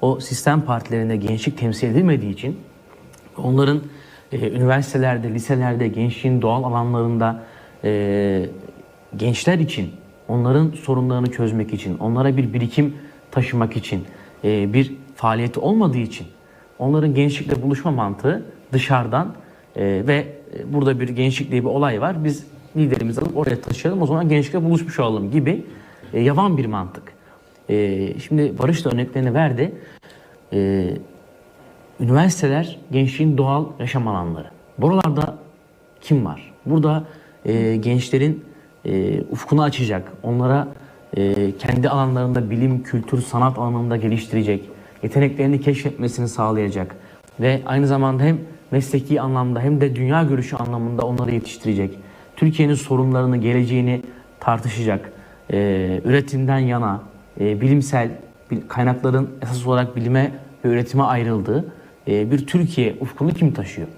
o sistem partilerinde gençlik temsil edilmediği için onların e, üniversitelerde, liselerde, gençliğin doğal alanlarında e, gençler için, onların sorunlarını çözmek için, onlara bir birikim taşımak için e, bir faaliyeti olmadığı için onların gençlikle buluşma mantığı dışarıdan e, ve e, burada bir gençlik diye bir olay var. Biz liderimizi alıp oraya taşıyalım o zaman gençlikle buluşmuş olalım gibi e, yavan bir mantık. E, şimdi Barış da örneklerini verdi. E, üniversiteler gençliğin doğal yaşam alanları. Buralarda kim var? Burada e, gençlerin e, ufkunu açacak, onlara e, kendi alanlarında bilim, kültür, sanat alanında geliştirecek, yeteneklerini keşfetmesini sağlayacak ve aynı zamanda hem mesleki anlamda hem de dünya görüşü anlamında onları yetiştirecek. Türkiye'nin sorunlarını, geleceğini tartışacak, e, üretimden yana, e, bilimsel bil- kaynakların esas olarak bilime ve üretime ayrıldığı e, bir Türkiye ufkunu kim taşıyor?